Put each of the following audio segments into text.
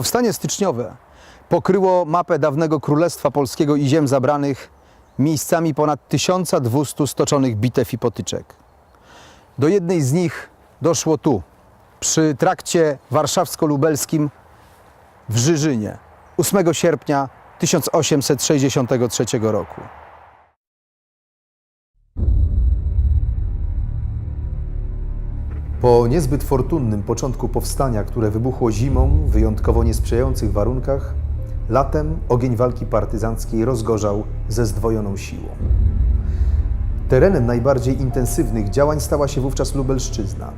Powstanie styczniowe pokryło mapę dawnego Królestwa Polskiego i ziem zabranych miejscami ponad 1200 stoczonych bitew i potyczek. Do jednej z nich doszło tu, przy trakcie warszawsko-lubelskim w Żyżynie 8 sierpnia 1863 roku. Po niezbyt fortunnym początku powstania, które wybuchło zimą w wyjątkowo niesprzyjających warunkach, latem ogień walki partyzanckiej rozgorzał ze zdwojoną siłą. Terenem najbardziej intensywnych działań stała się wówczas Lubelszczyzna.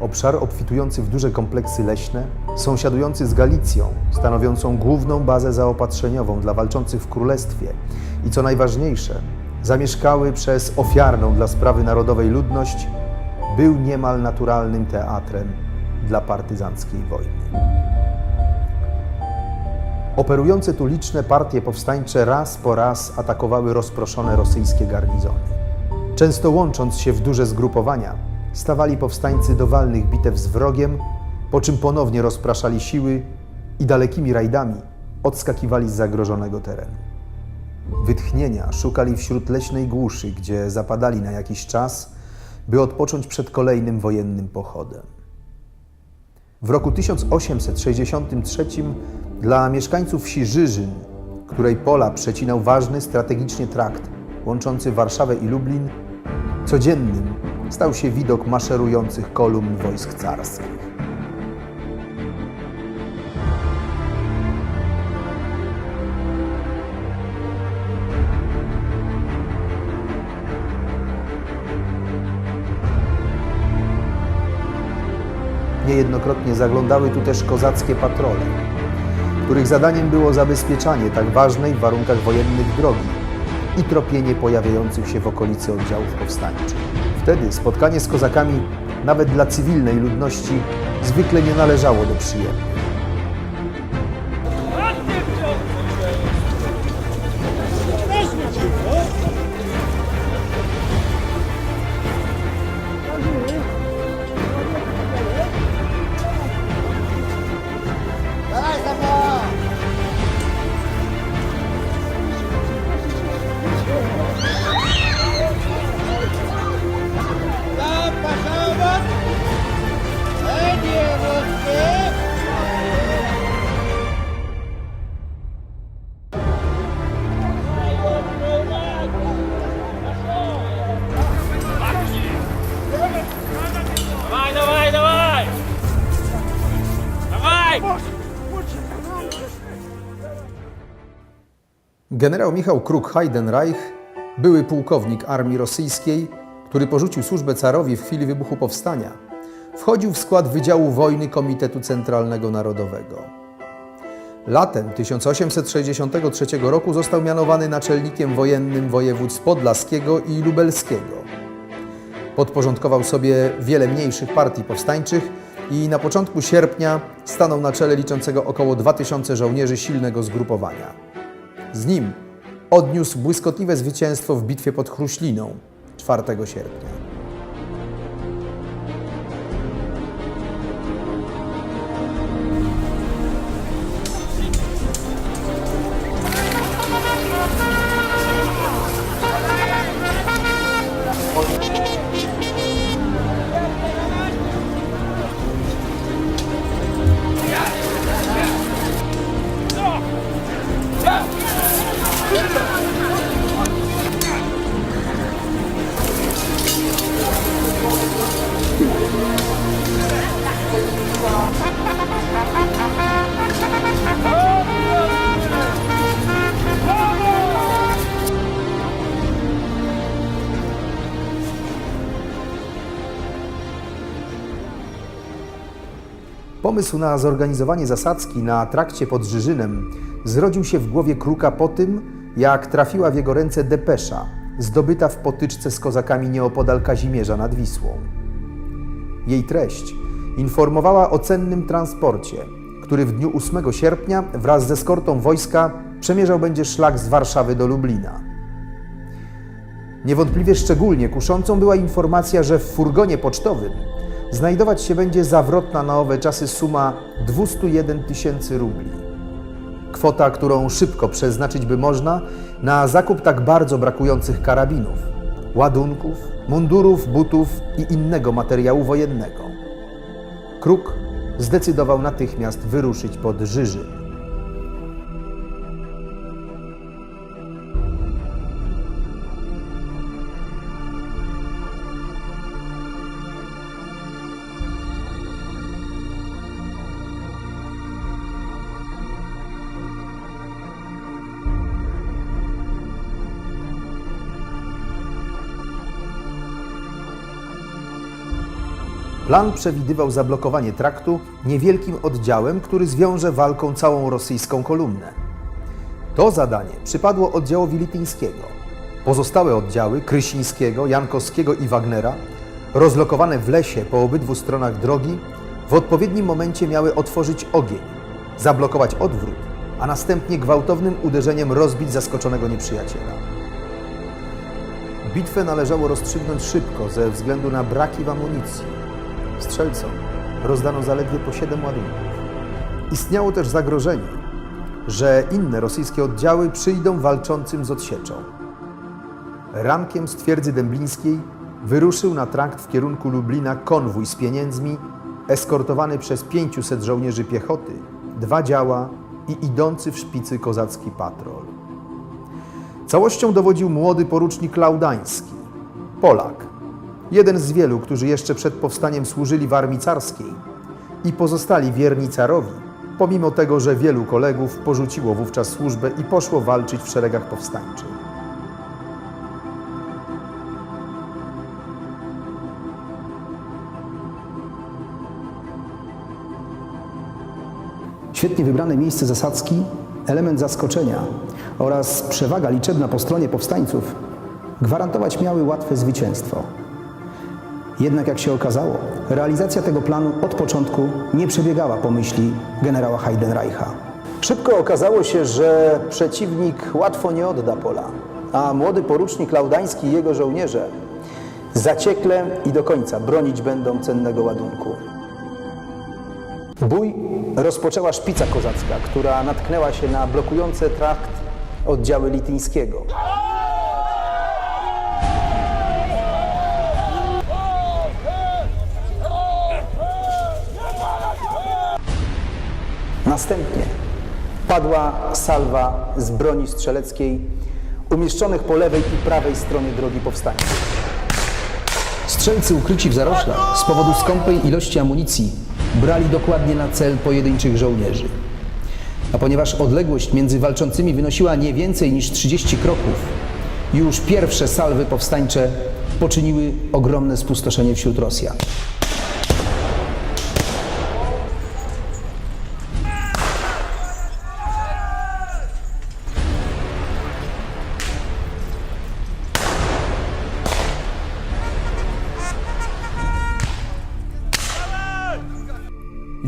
Obszar obfitujący w duże kompleksy leśne, sąsiadujący z Galicją, stanowiącą główną bazę zaopatrzeniową dla walczących w królestwie i co najważniejsze, zamieszkały przez ofiarną dla sprawy narodowej ludność, był niemal naturalnym teatrem dla partyzanckiej wojny. Operujące tu liczne partie powstańcze raz po raz atakowały rozproszone rosyjskie garnizony. Często łącząc się w duże zgrupowania, stawali powstańcy do walnych bitew z wrogiem, po czym ponownie rozpraszali siły i dalekimi rajdami odskakiwali z zagrożonego terenu. Wytchnienia szukali wśród leśnej głuszy, gdzie zapadali na jakiś czas, by odpocząć przed kolejnym wojennym pochodem. W roku 1863 dla mieszkańców wsi Żyżyn, której pola przecinał ważny strategicznie trakt łączący Warszawę i Lublin, codziennym stał się widok maszerujących kolumn wojsk carskich. Niejednokrotnie zaglądały tu też kozackie patrole, których zadaniem było zabezpieczanie tak ważnej w warunkach wojennych drogi i tropienie pojawiających się w okolicy oddziałów powstańczych. Wtedy spotkanie z kozakami, nawet dla cywilnej ludności, zwykle nie należało do przyjemnych. Generał Michał Kruk-Heidenreich, były pułkownik armii rosyjskiej, który porzucił służbę carowi w chwili wybuchu powstania, wchodził w skład Wydziału Wojny Komitetu Centralnego Narodowego. Latem 1863 roku został mianowany naczelnikiem wojennym województw podlaskiego i lubelskiego. Podporządkował sobie wiele mniejszych partii powstańczych i na początku sierpnia stanął na czele liczącego około 2000 żołnierzy silnego zgrupowania. Z nim odniósł błyskotliwe zwycięstwo w bitwie pod Chruśliną 4 sierpnia. Pomysł na zorganizowanie zasadzki na trakcie pod Żyżynem zrodził się w głowie Kruka po tym, jak trafiła w jego ręce depesza, zdobyta w potyczce z kozakami nieopodal Kazimierza nad Wisłą. Jej treść informowała o cennym transporcie, który w dniu 8 sierpnia wraz ze eskortą wojska przemierzał będzie szlak z Warszawy do Lublina. Niewątpliwie szczególnie kuszącą była informacja, że w furgonie pocztowym znajdować się będzie zawrotna na owe czasy suma 201 tysięcy rubli. Kwota, którą szybko przeznaczyć by można na zakup tak bardzo brakujących karabinów, ładunków, mundurów, butów i innego materiału wojennego. Kruk zdecydował natychmiast wyruszyć pod Żyżyn. Plan przewidywał zablokowanie traktu niewielkim oddziałem, który zwiąże walką całą rosyjską kolumnę. To zadanie przypadło oddziałowi lityńskiego. Pozostałe oddziały Krysińskiego, Jankowskiego i Wagnera, rozlokowane w lesie po obydwu stronach drogi, w odpowiednim momencie miały otworzyć ogień, zablokować odwrót, a następnie gwałtownym uderzeniem rozbić zaskoczonego nieprzyjaciela. Bitwę należało rozstrzygnąć szybko ze względu na braki w amunicji. Strzelcom rozdano zaledwie po 7 ładunków. Istniało też zagrożenie, że inne rosyjskie oddziały przyjdą walczącym z odsieczą. Rankiem z twierdzy dęblińskiej wyruszył na trakt w kierunku Lublina konwój z pieniędzmi, eskortowany przez 500 żołnierzy piechoty, dwa działa i idący w szpicy kozacki patrol. Całością dowodził młody porucznik Laudański, Polak, jeden z wielu, którzy jeszcze przed powstaniem służyli w armii carskiej i pozostali wierni carowi, pomimo tego, że wielu kolegów porzuciło wówczas służbę i poszło walczyć w szeregach powstańczych. Świetnie wybrane miejsce zasadzki, element zaskoczenia oraz przewaga liczebna po stronie powstańców gwarantować miały łatwe zwycięstwo. Jednak jak się okazało, realizacja tego planu od początku nie przebiegała po myśli generała Heidenreicha. Szybko okazało się, że przeciwnik łatwo nie odda pola, a młody porucznik Laudański i jego żołnierze zaciekle i do końca bronić będą cennego ładunku. Bój rozpoczęła szpica kozacka, która natknęła się na blokujące trakt oddziały lityńskiego. Następnie padła salwa z broni strzeleckiej umieszczonych po lewej i prawej stronie drogi powstańczej. Strzelcy ukryci w zaroślach z powodu skąpej ilości amunicji brali dokładnie na cel pojedynczych żołnierzy. A ponieważ odległość między walczącymi wynosiła nie więcej niż 30 kroków, już pierwsze salwy powstańcze poczyniły ogromne spustoszenie wśród Rosjan.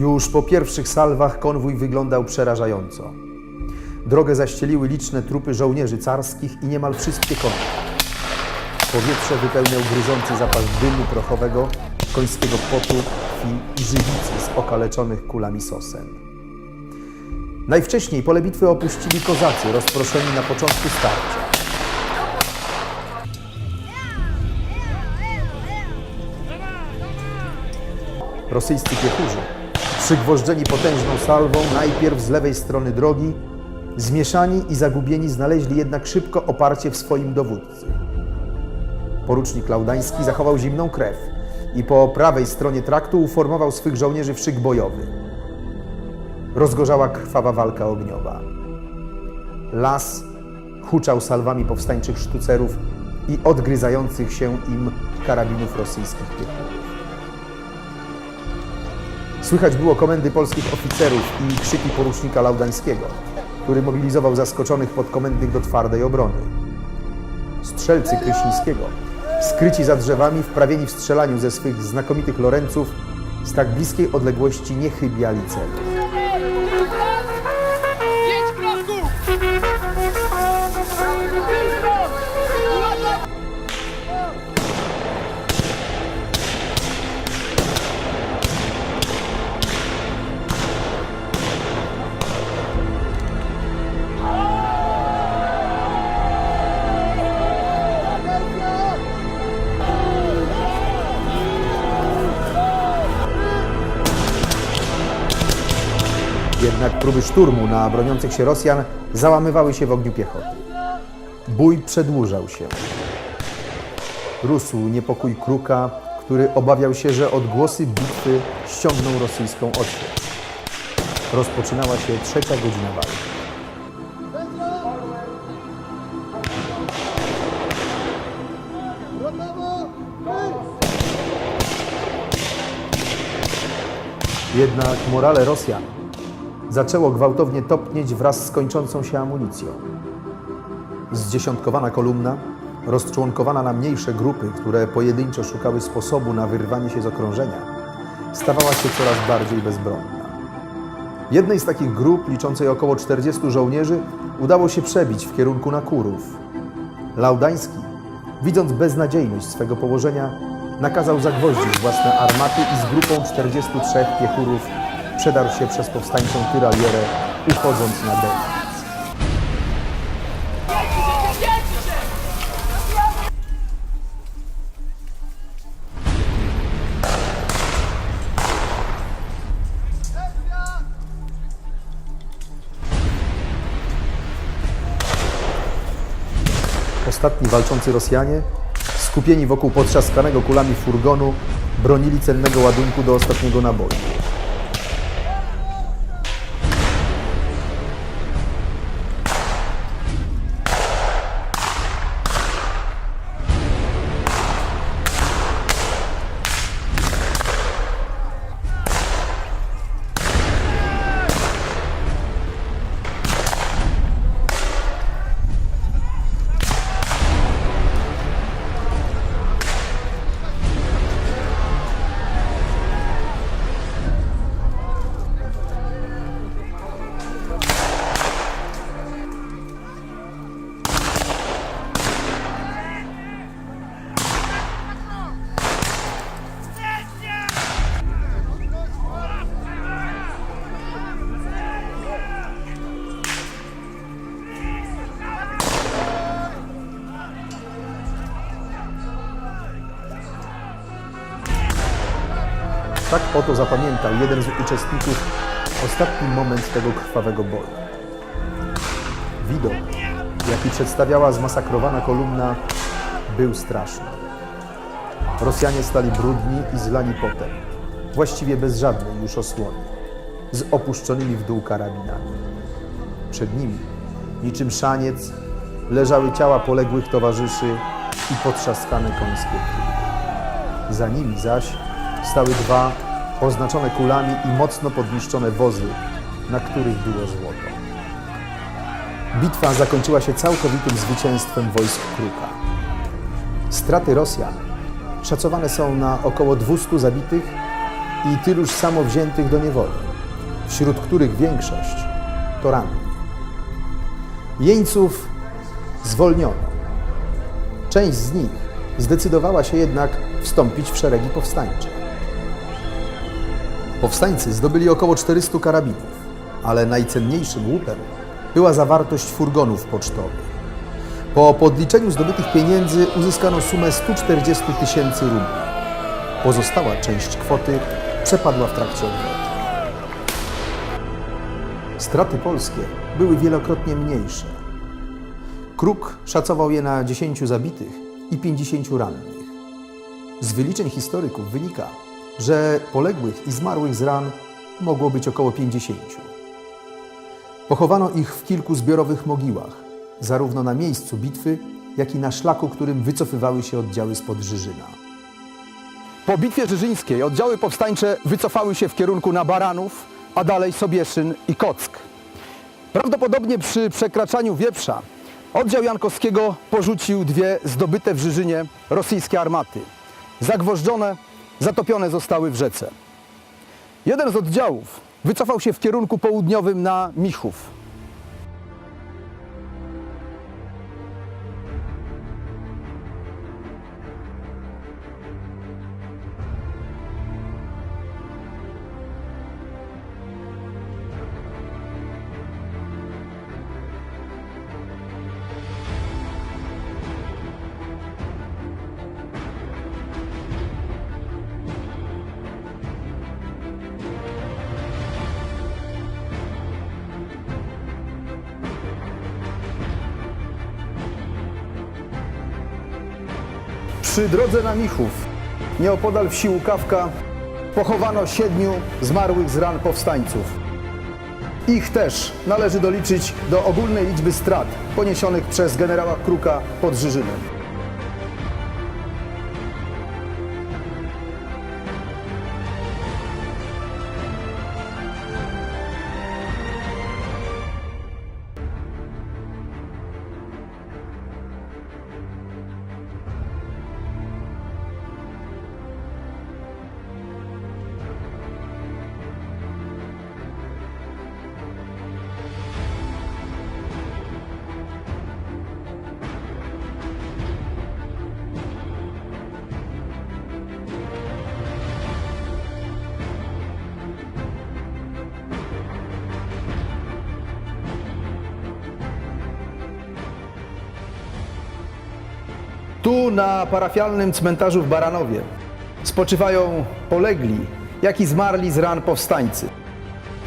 Już po pierwszych salwach konwój wyglądał przerażająco. Drogę zaścieliły liczne trupy żołnierzy carskich i niemal wszystkie konie. Powietrze wypełniał gryzący zapach dymu prochowego, końskiego potu, i żywicy z okaleczonych kulami sosen. Najwcześniej pole bitwy opuścili kozacy rozproszeni na początku starcia. Rosyjscy piechurzy, przygwożdżeni potężną salwą najpierw z lewej strony drogi, zmieszani i zagubieni znaleźli jednak szybko oparcie w swoim dowódcy. Porucznik Laudański zachował zimną krew i po prawej stronie traktu uformował swych żołnierzy w szyk bojowy. Rozgorzała krwawa walka ogniowa. Las huczał salwami powstańczych sztucerów i odgryzających się im karabinów rosyjskich piechotów. Słychać było komendy polskich oficerów i krzyki porucznika Laudańskiego, który mobilizował zaskoczonych podkomendnych do twardej obrony. Strzelcy Krysińskiego, skryci za drzewami, wprawieni w strzelaniu ze swych znakomitych lorenców, z tak bliskiej odległości nie chybiali celu. Jednak próby szturmu na broniących się Rosjan załamywały się w ogniu piechoty. Bój przedłużał się. Rósł niepokój Kruka, który obawiał się, że odgłosy bitwy ściągną rosyjską odsiecz. Rozpoczynała się trzecia godzina walki. Jednak morale Rosjan zaczęło gwałtownie topnieć wraz z kończącą się amunicją. Zdziesiątkowana kolumna, rozczłonkowana na mniejsze grupy, które pojedynczo szukały sposobu na wyrwanie się z okrążenia, stawała się coraz bardziej bezbronna. Jednej z takich grup, liczącej około 40 żołnierzy, udało się przebić w kierunku Nakurów. Laudański, widząc beznadziejność swego położenia, nakazał zagwoździć własne armaty i z grupą 43 piechurów przedarł się przez powstańczą tyralierę, uchodząc na dek. Ostatni walczący Rosjanie, skupieni wokół potrzaskanego kulami furgonu, bronili cennego ładunku do ostatniego naboju. Tak oto zapamiętał jeden z uczestników ostatni moment tego krwawego boju. Widok, jaki przedstawiała zmasakrowana kolumna, był straszny. Rosjanie stali brudni i zlani potem, właściwie bez żadnej już osłony, z opuszczonymi w dół karabinami. Przed nimi, niczym szaniec, leżały ciała poległych towarzyszy i potrzaskane końskie. Za nimi zaś stały dwa oznaczone kulami i mocno podniszczone wozy, na których było złoto. Bitwa zakończyła się całkowitym zwycięstwem wojsk Kruka. Straty Rosjan szacowane są na około 200 zabitych i tyluż samo wziętych do niewoli, wśród których większość to ranni. Jeńców zwolniono. Część z nich zdecydowała się jednak wstąpić w szeregi powstańcze. Powstańcy zdobyli około 400 karabinów, ale najcenniejszym łupem była zawartość furgonów pocztowych. Po podliczeniu zdobytych pieniędzy uzyskano sumę 140 tysięcy rubli. Pozostała część kwoty przepadła w trakcie odwrotu. Straty polskie były wielokrotnie mniejsze. Kruk szacował je na 10 zabitych i 50 rannych. Z wyliczeń historyków wynika, że poległych i zmarłych z ran mogło być około 50. Pochowano ich w kilku zbiorowych mogiłach, zarówno na miejscu bitwy, jak i na szlaku, którym wycofywały się oddziały spod Żyżyna. Po bitwie żyżyńskiej oddziały powstańcze wycofały się w kierunku na Baranów, a dalej Sobieszyn i Kock. Prawdopodobnie przy przekraczaniu Wieprza oddział Jankowskiego porzucił dwie zdobyte w Żyżynie rosyjskie armaty. Zagwożdżone, zatopione zostały w rzece. Jeden z oddziałów wycofał się w kierunku południowym na Michów. Przy drodze na Michów, nieopodal wsi Łukawka, pochowano siedmiu zmarłych z ran powstańców. Ich też należy doliczyć do ogólnej liczby strat poniesionych przez generała Kruka pod Żyżynem. Tu na parafialnym cmentarzu w Baranowie spoczywają polegli, jak i zmarli z ran powstańcy.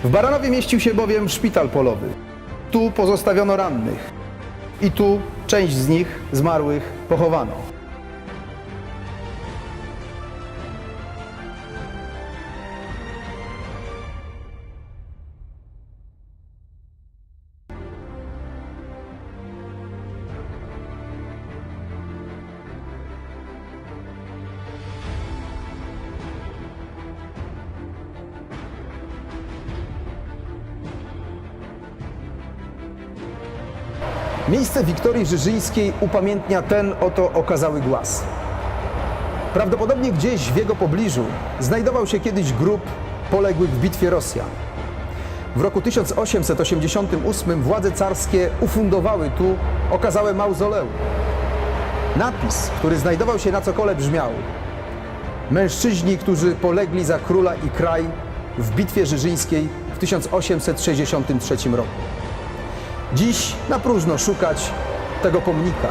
W Baranowie mieścił się bowiem szpital polowy. Tu pozostawiono rannych i tu część z nich zmarłych pochowano. Miejsce Wiktorii Żyżyńskiej upamiętnia ten oto okazały głaz. Prawdopodobnie gdzieś w jego pobliżu znajdował się kiedyś grób poległych w bitwie Rosjan. W roku 1888 władze carskie ufundowały tu okazałe mauzoleum. Napis, który znajdował się na cokole brzmiał Mężczyźni, którzy polegli za króla i kraj w bitwie żyżyńskiej w 1863 roku. Dziś na próżno szukać tego pomnika.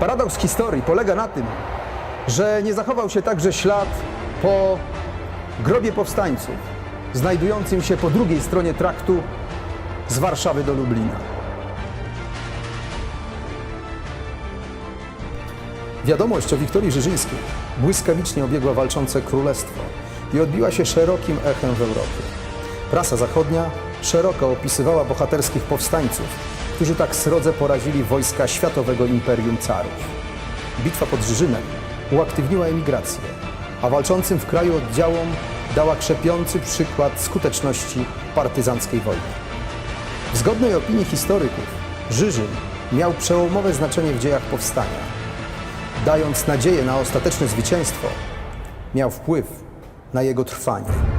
Paradoks historii polega na tym, że nie zachował się także ślad po grobie powstańców, znajdującym się po drugiej stronie traktu z Warszawy do Lublina. Wiadomość o Wiktorii Żyżyńskiej błyskawicznie obiegła walczące królestwo i odbiła się szerokim echem w Europie. Prasa zachodnia szeroko opisywała bohaterskich powstańców, którzy tak srodze porazili wojska Światowego Imperium Carów. Bitwa pod Żyżynem uaktywniła emigrację, a walczącym w kraju oddziałom dała krzepiący przykład skuteczności partyzanckiej wojny. W zgodnej opinii historyków Żyżyn miał przełomowe znaczenie w dziejach powstania. Dając nadzieję na ostateczne zwycięstwo, miał wpływ na jego trwanie.